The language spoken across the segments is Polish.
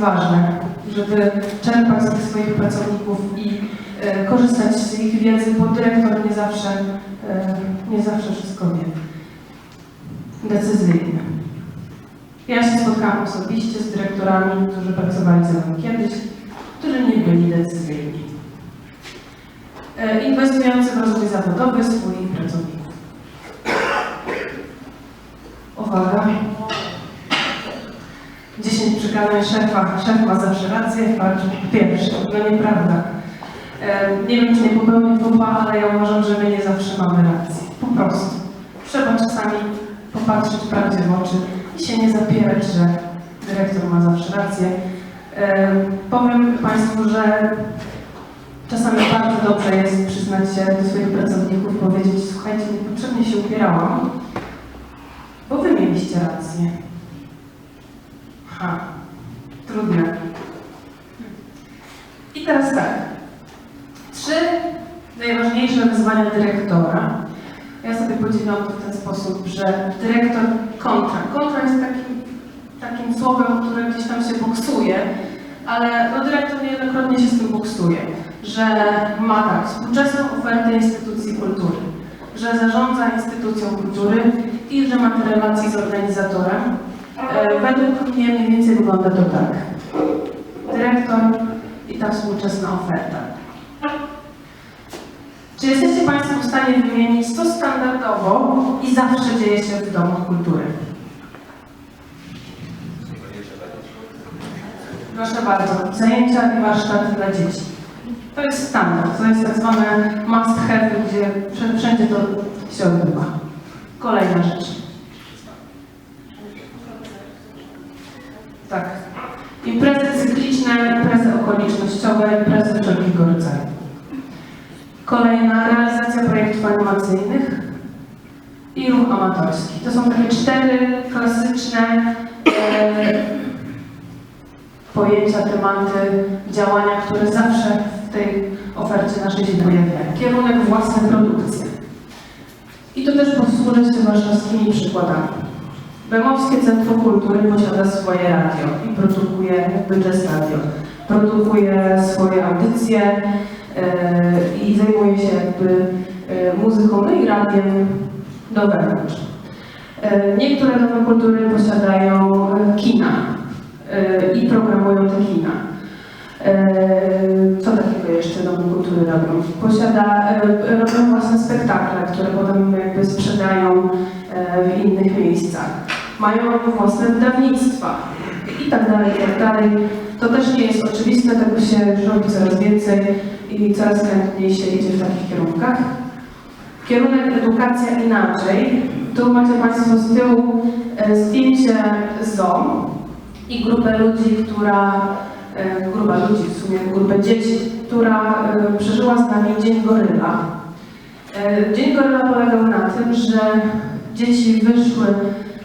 ważne, żeby czerpać z tych swoich pracowników i e, korzystać z ich wiedzy, bo dyrektor nie zawsze, e, nie zawsze wszystko wie. Decyzyjny. Ja się spotkałam osobiście z dyrektorami, którzy pracowali ze mną kiedyś, którzy nie byli decyzyjni. E, Inwestujący w rozwój zawodowy swoich pracowników. Uwaga. 10 przykazań szefa. Szef ma zawsze rację, patrz, pierwszy. No nieprawda. Nie wiem, czy nie popełnię fopa, ale ja uważam, że my nie zawsze mamy rację. Po prostu. Trzeba czasami popatrzeć prawdzie w oczy i się nie zapierać, że dyrektor ma zawsze rację. Powiem Państwu, że czasami bardzo dobrze jest przyznać się do swoich pracowników, powiedzieć, słuchajcie, niepotrzebnie się upierałam, bo Wy mieliście rację. Ha, trudne. I teraz tak. Trzy dyrektora. Ja sobie podzieliłam to w ten sposób, że dyrektor kontra. Kontra jest takim, takim słowem, które gdzieś tam się boksuje, ale no, dyrektor niejednokrotnie się z tym boksuje, że ma tak, współczesną ofertę instytucji kultury, że zarządza instytucją kultury i że ma te relacje z organizatorem. E, Według mnie mniej więcej wygląda to tak. Dyrektor i ta współczesna oferta. Czy jesteście Państwo w stanie wymienić, co standardowo i zawsze dzieje się w domach kultury? Proszę bardzo, zajęcia i warsztaty dla dzieci. To jest standard, to jest tak zwane must have, gdzie wszędzie- to się odbywa. Kolejna rzecz. Tak. Imprezy cykliczne, imprezy okolicznościowe, imprezy. Kolejna realizacja projektów animacyjnych i ruch amatorski. To są takie cztery klasyczne e, pojęcia, tematy, działania, które zawsze w tej ofercie naszej się pojawiają. Kierunek własne produkcje. I to też posłużę się warszawskimi przykładami. Bemowskie Centrum Kultury posiada swoje radio i produkuje jakby radio. Produkuje swoje audycje e, zajmuje się jakby e, muzyką, no i radiem do wewnątrz. E, niektóre domy kultury posiadają e, kina i programują te kina. Co takiego jeszcze domy kultury robią? Posiada, robią własne spektakle, które potem jakby sprzedają w innych miejscach. Mają własne wydawnictwa i tak dalej, i tak dalej. To też nie jest oczywiste, tego się robi coraz więcej i coraz chętniej się idzie w takich kierunkach. Kierunek edukacja inaczej. Tu macie Państwo z tyłu e, zdjęcie ZOO i grupę ludzi, która, e, grupa ludzi, w sumie grupę dzieci, która e, przeżyła z nami Dzień Goryla. Dzień Goryla polegał na tym, że dzieci wyszły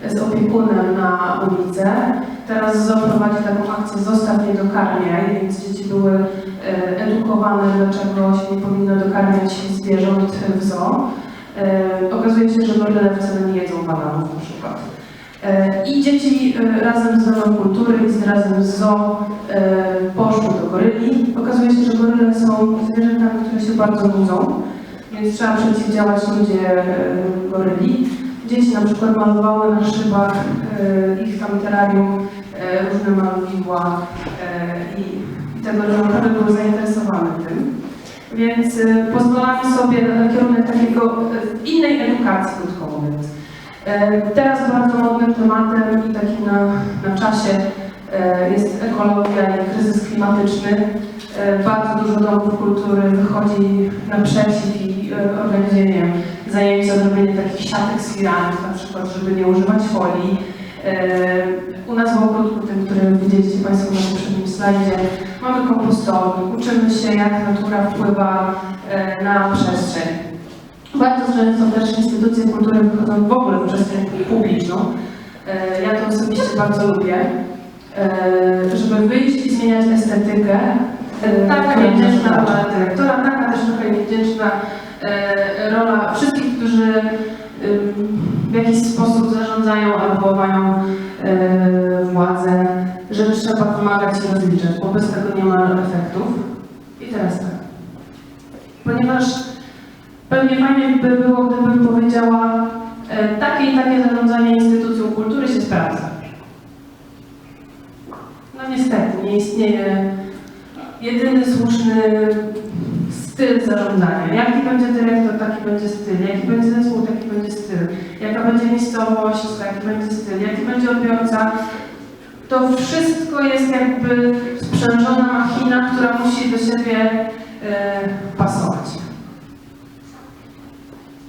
z opiekunem na ulicę. Teraz ZOO prowadzi taką akcję Zostaw nie dokarmiaj, więc dzieci były e, edukowane, dlaczego się nie powinno dokarmiać zwierząt w zoo. E, Okazuje się, że goryle wcale nie jedzą bananów na przykład. E, I dzieci razem z Domem Kultury i razem z zoo poszły do goryli. Okazuje się, że goryle są zwierzętami, które się bardzo nudzą, więc trzeba przeciwdziałać nudzie goryli. Dzieci na przykład malowały na szybach ich tam terrarium e, różne malowidła e, i, i te goryle naprawdę były zainteresowane tym. Więc e, pozwalamy sobie na kierunek takiego e, innej edukacji, krótko mówiąc. E, Teraz bardzo modnym tematem i takim na, na czasie e, jest ekologia i kryzys klimatyczny. E, Bardzo dużo domów kultury wychodzi naprzeciw i e, organizuje zajęcia, zrobienie takich siatek z na przykład, żeby nie używać folii. E, U nas w ogródku, tym, który widzieliście Państwo na poprzednim slajdzie, mamy kompostownik, uczymy się, jak natura wpływa e, na przestrzeń. Bardzo często też instytucje kultury wychodzą w ogóle w przestrzeń publiczną. E, Ja to osobiście bardzo lubię, żeby wyjść i zmieniać estetykę. Taka niewdzięczna rola dyrektora, taka też trochę niewdzięczna rola wszystkich, którzy w jakiś sposób zarządzają albo mają e, władzę, żeby trzeba wymagać i rozliczać, bo bez tego nie ma efektów. I teraz tak. Ponieważ pewnie fajnie by było, gdybym powiedziała, e, takie i takie zarządzanie instytucją kultury się sprawdza. No niestety, nie istnieje jedyny słuszny styl zarządzania. Jaki będzie dyrektor, taki będzie styl. Jaki będzie zespół, taki będzie styl. Jaka będzie miejscowość, taki będzie styl. Jaki będzie odbiorca. To wszystko jest jakby sprzężona machina, która musi do siebie e, pasować.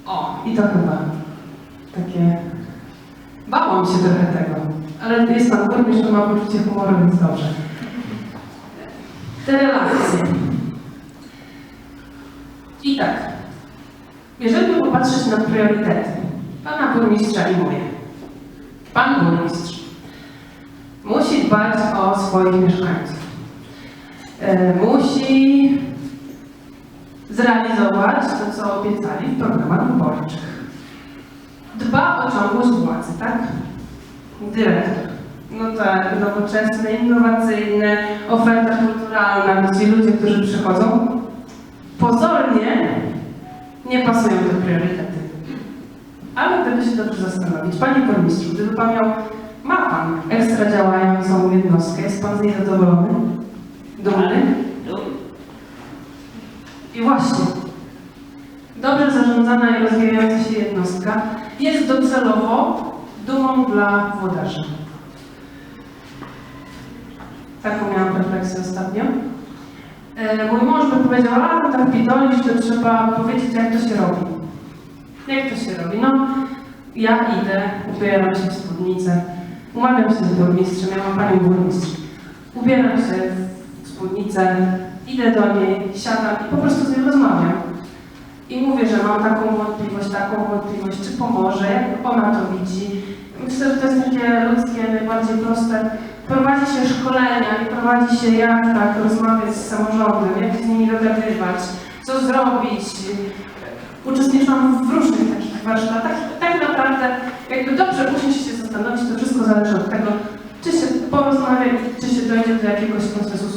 O, i to chyba takie... Bałam się trochę tego, ale jest pan burmistrz, to ma poczucie humoru, więc dobrze. Te relacje. I tak, jeżeli popatrzeć na priorytety pana burmistrza i moje, pan burmistrz musi dbać o swoich mieszkańców. E, musi zrealizować to, co obiecali w programach wyborczych. Dba o ciągłość władzy, tak? Dyrektor. No tak, nowoczesne, innowacyjne, oferta kulturalna, gdzie ludzie, którzy przychodzą, pozornie nie pasują te priorytety. Ale gdyby się dobrze zastanowić, Panie Burmistrzu, gdyby Pan miał, ma Pan ekstra działającą jednostkę, jest Pan z niej zadowolony? Dumny? I właśnie, dobrze zarządzana i rozwijająca się jednostka jest docelowo dumą dla włodarzy. Taką miałam refleksję ostatnio. E, Mój mąż by powiedział, a tak pitolisz, to trzeba powiedzieć, jak to się robi. Jak to się robi? No, ja idę, ubieram się w spódnicę, umawiam się z burmistrzem, ja mam panią burmistrz. Ubieram się w spódnicę, idę do niej, siadam i po prostu z nią rozmawiam. I mówię, że mam taką wątpliwość, taką wątpliwość, czy pomoże, jak ona to widzi. Myślę, że to jest takie ludzkie, najbardziej proste. Prowadzi się szkolenia i prowadzi się jak tak rozmawiać z samorządem, jak z nimi dogadywać, co zrobić. Uczestniczyłam w różnych takich warsztatach i tak naprawdę jakby dobrze usiąść się zastanowić, to wszystko zależy od tego, czy się porozmawia, czy się dojdzie do jakiegoś konsensusu